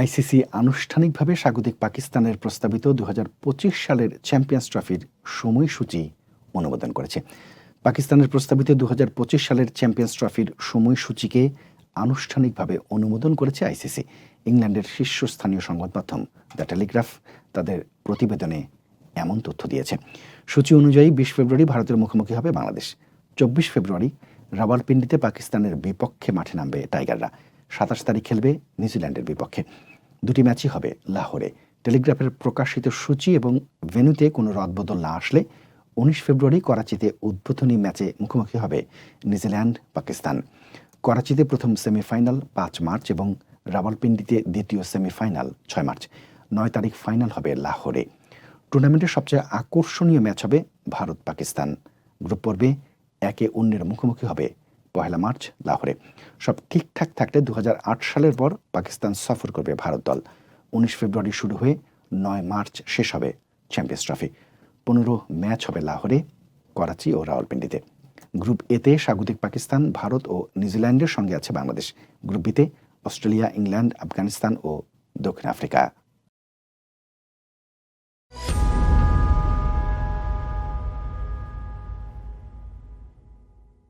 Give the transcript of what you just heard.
ICC আনুষ্ঠানিকভাবে স্বাগতিক পাকিস্তানের প্রস্তাবিত দুহাজার পঁচিশ সালের চ্যাম্পিয়ন্স ট্রফির সময়সূচি অনুমোদন করেছে। পাকিস্তানের প্রস্তাবিত দুহাজার পঁচিশ সালের চ্যাম্পিয়ন্স ট্রফির সময়সূচিকে আনুষ্ঠানিকভাবে অনুমোদন করেছে আইসিসি। ইংল্যান্ডের শীর্ষস্থানীয় সংবাদ মাধ্যম দ্য টেলিগ্রাফ তাদের প্রতিবেদনে এমন তথ্য দিয়েছে। সূচি অনুযায়ী বিশ ফেব্রুয়ারি ভারতের মুখোমুখি হবে বাংলাদেশ। চব্বিশ ফেব্রুয়ারি রাওয়ালপিন্ডিতে পাকিস্তানের বিপক্ষে মাঠে নামবে টাইগাররা। সাতাশ তারিখ খেলবে নিউজিল্যান্ডের বিপক্ষে। দুটি ম্যাচই হবে লাহোরে। টেলিগ্রাফের প্রকাশিত সূচি এবং ভেন্যুতে কোনো রদবদল না আসলে উনিশ ফেব্রুয়ারি করাচিতে উদ্বোধনী ম্যাচে মুখোমুখি হবে নিউজিল্যান্ড, পাকিস্তান। করাচিতে প্রথম সেমিফাইনাল পাঁচ মার্চ এবং রাওয়ালপিন্ডিতে দ্বিতীয় সেমিফাইনাল ছয় মার্চ। নয় তারিখ ফাইনাল হবে লাহোরে। টুর্নামেন্টের সবচেয়ে আকর্ষণীয় ম্যাচ হবে ভারত পাকিস্তান গ্রুপ পর্বে একে অন্যের মুখোমুখি হবে পহেলা মার্চ, লাহোরে। সব ঠিকঠাক থাকলে দু হাজার আট সালের পর পাকিস্তান সফর করবে ভারত দল। উনিশ ফেব্রুয়ারি শুরু হয়ে নয় মার্চ শেষ হবে চ্যাম্পিয়ন্স ট্রফি। পনেরো ম্যাচ হবে লাহোরে, করাচি ও রাওয়ালপিন্ডিতে। গ্রুপ এতে স্বাগতিক পাকিস্তান, ভারত ও নিউজিল্যান্ডের সঙ্গে আছে বাংলাদেশ। গ্রুপ বিতে অস্ট্রেলিয়া, ইংল্যান্ড, আফগানিস্তান ও দক্ষিণ আফ্রিকা।